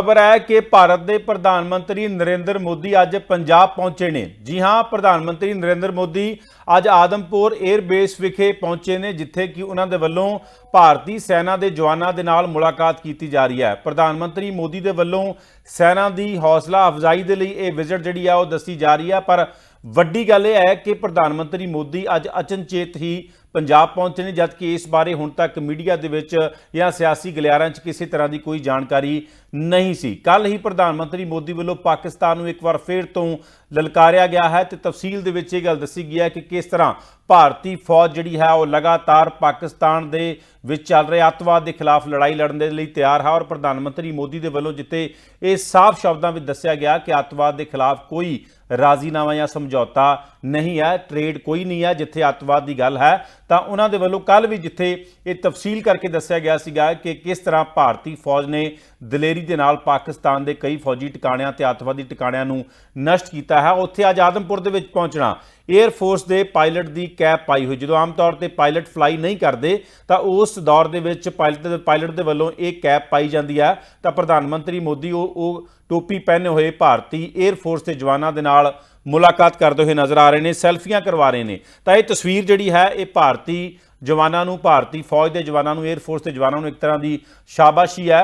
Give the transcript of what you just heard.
ਖਬਰ ਹੈ ਕਿ ਭਾਰਤ ਦੇ ਪ੍ਰਧਾਨ ਮੰਤਰੀ ਨਰਿੰਦਰ ਮੋਦੀ ਅੱਜ ਪੰਜਾਬ ਪਹੁੰਚੇ ਨੇ। ਜੀ ਹਾਂ, ਪ੍ਰਧਾਨ ਮੰਤਰੀ ਨਰਿੰਦਰ ਮੋਦੀ ਅੱਜ ਆਦਮਪੁਰ 에ਅਰ ਬੇਸ ਵਿਖੇ ਪਹੁੰਚੇ ਨੇ, ਜਿੱਥੇ ਕਿ ਉਹਨਾਂ ਦੇ ਵੱਲੋਂ ਭਾਰਤੀ ਸੈਨਾ ਦੇ ਜਵਾਨਾਂ ਦੇ ਨਾਲ ਮੁਲਾਕਾਤ ਕੀਤੀ ਜਾ ਰਹੀ ਹੈ। ਪ੍ਰਧਾਨ ਮੰਤਰੀ ਮੋਦੀ ਦੇ ਵੱਲੋਂ ਸੈਨਾ ਦੀ ਹੌਸਲਾ ਅਫਜ਼ਾਈ ਦੇ ਲਈ ਇਹ ਵਿਜ਼ਿਟ ਜਿਹੜੀ ਆ ਉਹ ਦੱਸੀ ਜਾ ਰਹੀ ਹੈ। ਪਰ ਵੱਡੀ ਗੱਲ ਇਹ ਹੈ ਕਿ ਪ੍ਰਧਾਨ ਮੰਤਰੀ ਮੋਦੀ ਅੱਜ ਅਚਨਚੇਤ ਹੀ ਪੰਜਾਬ ਪਹੁੰਚੇ ਨੇ, ਜਦਕਿ ਇਸ ਬਾਰੇ ਹੁਣ ਤੱਕ ਮੀਡੀਆ ਦੇ ਵਿੱਚ ਜਾਂ ਸਿਆਸੀ ਗਲਿਆਰਾਂ 'ਚ ਕਿਸੇ ਤਰ੍ਹਾਂ ਦੀ ਕੋਈ ਜਾਣਕਾਰੀ ਨਹੀਂ ਸੀ। ਕੱਲ ਹੀ ਪ੍ਰਧਾਨ ਮੰਤਰੀ ਮੋਦੀ ਵੱਲੋਂ ਪਾਕਿਸਤਾਨ ਨੂੰ ਇੱਕ ਵਾਰ ਫੇਰ ਤੋਂ ਲਲਕਾਰਿਆ ਗਿਆ ਹੈ ਤੇ ਤਫਸੀਲ ਦੇ ਵਿੱਚ ਇਹ ਗੱਲ ਦੱਸੀ ਗਈ ਹੈ ਕਿ ਕਿਸ ਤਰ੍ਹਾਂ ਭਾਰਤੀ ਫੌਜ ਜਿਹੜੀ ਹੈ, ਉਹ ਲਗਾਤਾਰ ਪਾਕਿਸਤਾਨ ਦੇ ਵਿੱਚ ਚੱਲ ਰਹੇ ਅੱਤਵਾਦ ਦੇ ਖਿਲਾਫ ਲੜਾਈ ਲੜਨ ਦੇ ਲਈ ਤਿਆਰ ਹੈ ਔਰ ਪ੍ਰਧਾਨ ਮੰਤਰੀ ਮੋਦੀ ਦੇ ਵੱਲੋਂ ਜਿੱਥੇ ਇਹ ਸਾਫ਼ ਸ਼ਬਦਾਂ ਵਿੱਚ ਦੱਸਿਆ ਗਿਆ ਕਿ ਅੱਤਵਾਦ ਦੇ ਖਿਲਾਫ ਕੋਈ ਰਾਜ਼ੀਨਾਮਾ ਜਾਂ ਸਮਝੌਤਾ ਨਹੀਂ ਹੈ, ਟ੍ਰੇਡ ਕੋਈ ਨਹੀਂ ਹੈ, ਜਿੱਥੇ ਅੱਤਵਾਦ ਦੀ ਗੱਲ ਹੈ ਤਾਂ ਉਹਨਾਂ ਦੇ ਵੱਲੋਂ ਕੱਲ ਵੀ ਜਿੱਥੇ ਇਹ ਤਫਸੀਲ ਕਰਕੇ ਦੱਸਿਆ ਗਿਆ ਸੀਗਾ ਕਿ ਕਿਸ ਤਰ੍ਹਾਂ ਭਾਰਤੀ ਫੌਜ ਨੇ ਦਲੇਰੀ ਦੇ ਨਾਲ ਪਾਕਿਸਤਾਨ ਦੇ ਕਈ ਫੌਜੀ ਟਿਕਾਣਿਆਂ ਤੇ ਅੱਤਵਾਦੀ ਟਿਕਾਣਿਆਂ ਨੂੰ ਨਸ਼ਟ ਕੀਤਾ ਹੈ। ਉੱਥੇ ਅੱਜ ਆਦਮਪੁਰ ਦੇ ਵਿੱਚ ਪਹੁੰਚਣਾ। 에ਅਰ ਫੋਰਸ ਦੇ ਪਾਇਲਟ ਦੀ ਕੈਪ ਪਾਈ ਹੋਈ। ਜਦੋਂ ਆਮ ਤੌਰ ਤੇ ਪਾਇਲਟ ਫਲਾਈ ਨਹੀਂ ਕਰਦੇ, ਤਾਂ ਉਸ ਦੌਰ ਦੇ ਵਿੱਚ ਪਾਇਲਟ ਦੇ ਪਾਇਲਟ ਦੇ ਵੱਲੋਂ ਇਹ ਕੈਪ ਪਾਈ ਜਾਂਦੀ ਹੈ। ਤਾਂ ਪ੍ਰਧਾਨ ਮੰਤਰੀ ਮੋਦੀ ਉਹ ਉਹ ਟੋਪੀ ਪਹਿਨੇ ਹੋਏ ਭਾਰਤੀ 에ਅਰ ਫੋਰਸ ਦੇ ਜਵਾਨਾਂ ਦੇ ਨਾਲ ਮੁਲਾਕਾਤ ਕਰਦੇ ਹੋਏ ਨਜ਼ਰ ਆ ਰਹੇ ਨੇ, ਸੈਲਫੀਆਂ ਕਰਵਾ ਰਹੇ ਨੇ। ਤਾਂ ਇਹ ਤਸਵੀਰ ਜਿਹੜੀ ਹੈ, ਇਹ ਭਾਰਤੀ ਜਵਾਨਾਂ ਨੂੰ, ਭਾਰਤੀ ਫੌਜ ਦੇ ਜਵਾਨਾਂ ਨੂੰ 에ਅਰ ਫੋਰਸ ਦੇ ਜਵਾਨਾਂ ਨੂੰ ਇੱਕ ਤਰ੍ਹਾਂ ਦੀ ਸ਼ਾਬਾਸ਼ੀ ਹੈ।